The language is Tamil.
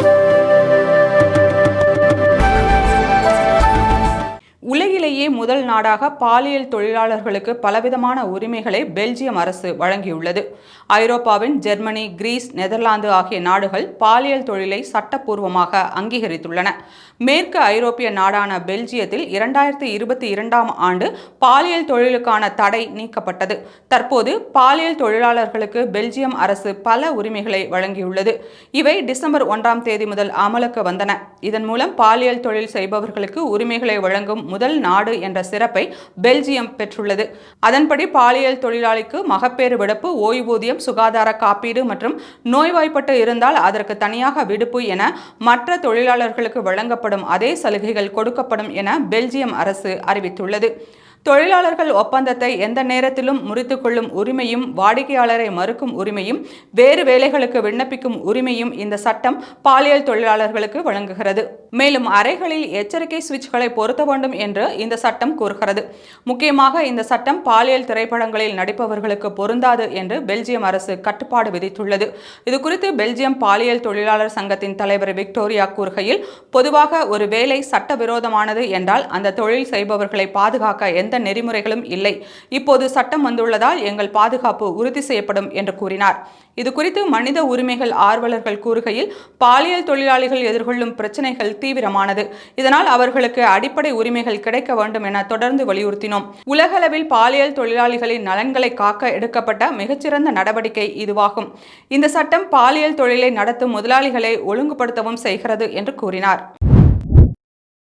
Thank you. முதல் நாடாக பாலியல் தொழிலாளர்களுக்கு பலவிதமான உரிமைகளை பெல்ஜியம் அரசு வழங்கியுள்ளது. ஐரோப்பாவின் ஜெர்மனி கிரீஸ் நெதர்லாந்து ஆகிய நாடுகள் பாலியல் தொழிலை சட்டப்பூர்வமாக அங்கீகரித்துள்ளன. மேற்கு ஐரோப்பிய நாடான பெல்ஜியத்தில் இரண்டாயிரத்தி இருபத்தி இரண்டாம் ஆண்டு பாலியல் தொழிலுக்கான தடை நீக்கப்பட்டது. தற்போது பாலியல் தொழிலாளர்களுக்கு பெல்ஜியம் அரசு பல உரிமைகளை வழங்கியுள்ளது. இவை டிசம்பர் ஒன்றாம் தேதி முதல் அமலுக்கு வந்தன. இதன் மூலம் பாலியல் தொழில் செய்பவர்களுக்கு உரிமைகளை வழங்கும் முதல் நாடு என்ற சிறப்பை பெல்ஜியம் பெற்றுள்ளது. அதன்படி பாலியல் தொழிலாளிக்கு மகப்பேறு விடுப்பு ஓய்வூதியம் சுகாதார காப்பீடு மற்றும் நோய்வாய்ப்பட்டு இருந்தால் அதற்கு தனியாக விடுப்பு என மற்ற தொழிலாளர்களுக்கு வழங்கப்படும் அதே சலுகைகள் கொடுக்கப்படும் என பெல்ஜியம் அரசு அறிவித்துள்ளது. தொழிலாளர்கள் ஒப்பந்தத்தை எந்த நேரத்திலும் முறித்து கொள்ளும் உரிமையும் வாடிக்கையாளரை மறுக்கும் உரிமையும் வேறு வேலைகளுக்கு விண்ணப்பிக்கும் உரிமையும் இந்த சட்டம் பாலியல் தொழிலாளர்களுக்கு வழங்குகிறது. மேலும் அறைகளில் எச்சரிக்கை சுவிட்ச்களை பொருத்த வேண்டும் என்று இந்த சட்டம் கூறுகிறது. முக்கியமாக இந்த சட்டம் பாலியல் திரைப்படங்களில் நடிப்பவர்களுக்கு பொருந்தாது என்று பெல்ஜியம் அரசு கட்டுப்பாடு விதித்துள்ளது. இது குறித்து பெல்ஜியம் பாலியல் தொழிலாளர் சங்கத்தின் தலைவர் விக்டோரியா கூறுகையில் பொதுவாக ஒரு வேலை சட்டவிரோதமானது என்றால் அந்த தொழில் செய்பவர்களை பாதுகாக்க எந்த எந்த நெறிமுறைகளும் இல்லை. இப்போது சட்டம் வந்துள்ளதால் எங்கள் பாதுகாப்பு உறுதி செய்யப்படும் என்று கூறினார். இதுகுறித்து மனித உரிமைகள் ஆர்வலர்கள் கூறுகையில் பாலியல் தொழிலாளிகள் எதிர்கொள்ளும் பிரச்சினைகள் தீவிரமானது. இதனால் அவர்களுக்கு அடிப்படை உரிமைகள் கிடைக்க வேண்டும் என தொடர்ந்து வலியுறுத்தினோம். உலகளவில் பாலியல் தொழிலாளிகளின் நலன்களை காக்க எடுக்கப்பட்ட மிகச்சிறந்த நடவடிக்கை இதுவாகும். இந்த சட்டம் பாலியல் தொழிலை நடத்தும் முதலாளிகளை ஒழுங்குபடுத்தவும் செய்கிறது என்று கூறினார்.